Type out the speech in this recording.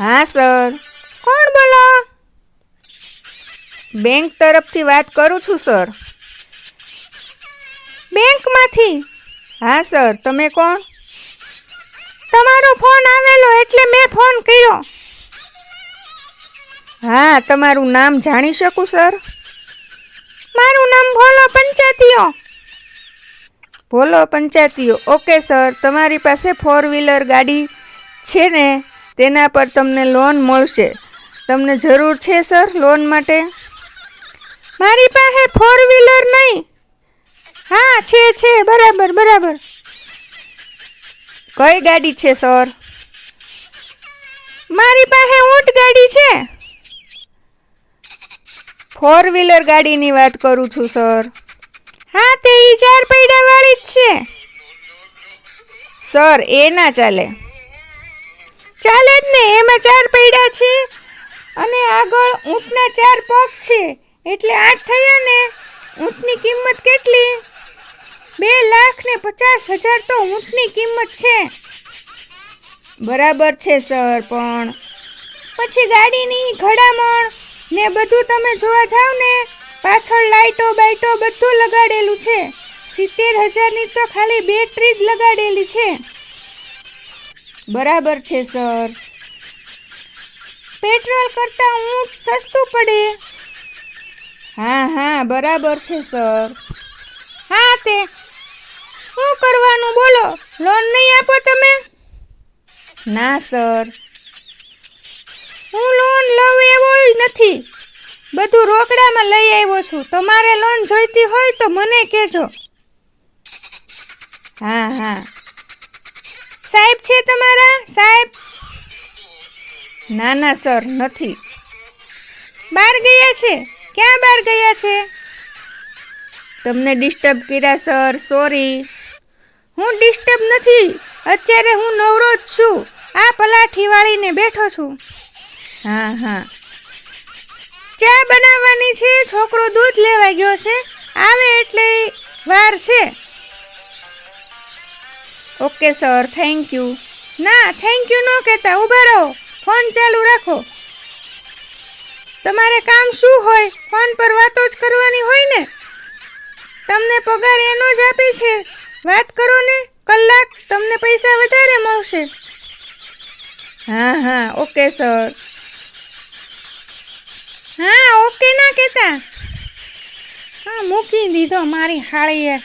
હા, સર. કોણ બોલો? બેંક તરફથી વાત કરું છું, સર. બેંકમાંથી? હા, સર. તમે કોણ? તમારો ફોન આવેલો એટલે મેં ફોન કર્યો. હા, તમારું નામ જાણી શકું, સર? મારું નામ ભોલો પંચાતીઓ. ભોલો પંચાતીઓ. Okay, sir. તમારી પાસે ફોર વ્હીલર ગાડી છે ને? તેના પર તમને લોન મળશે. તમને જરૂર છે, સર, લોન માટે? મારી પાસે ફોર વ્હીલર નહીં. હા, છે છે, બરાબર બરાબર. કઈ ગાડી છે, સર? મારી પાસે ઊંટ ગાડી છે. ફોર વ્હીલર ગાડીની વાત કરું છું, સર. હા, તે ઈ ચાર પૈડાવાળી જ છે. સર, એ ના ચાલે. ચાલે જ ને, એમાં ચાર પૈડા છે. અને આગળ ઊંટના ચાર પગ છે. એટલે આઠ થયા ને, ઊંટની કિંમત કેટલી? બે લાખ ને પચાસ હજાર તો ઊંટની કિંમત છે. બરાબર છે, સર, પણ પછી ગાડીની ઘડામણ ને બધું તમે જોવા જાવ ને, પાછળ લાઈટો બાઈટો બધું લગાડેલું છે. સિત્તેર હજારની તો ખાલી બેટરી જ લગાડેલી છે. બરાબર છે, સર. પેટ્રોલ કરતાં ઊંટ સસ્તું પડે. હા હા, બરાબર છે, સર. હા, તે. શું કરવાનું, બોલો. લોન નહીં આપો તમે? ના, સર. હું લોન લઉં એવો નથી. બધું રોકડામાં લઈ આવ્યો છું. તમારે લોન જોઈતી હોય તો મને કહેજો. હા હા. સાહેબ છે તમારા? સાહેબ? ના ના સર, નથી. બહાર ગયા છે? ક્યાં બહાર ગયા છે? તમને ડિસ્ટર્બ કર્યા સર, સોરી. હું ડિસ્ટર્બ નથી. અત્યારે હું નવરો જ છું. આ પલાઠી વાળીને બેઠો છું. હા હા. ચા બનાવવાની છે? છોકરો દૂધ લેવા ગયો છે? આવે એટલે વાર છે. ઓકે, સર થેન્ક યુ ના થેન્ક યુ ન કહેતા ઊભા રહો. ફોન ચાલુ રાખો. તમારે કામ શું હોય? ફોન પર વાતો જ કરવાની હોય ને? તમને પગાર એનો જ આપે છે. વાત કરો ને, કલાક તમને પૈસા વધારે મળશે. હા હા, ઓકે, સર. હા, ઓકે ના કહેતા. હા, મૂકી દીધો મારી હાળીએ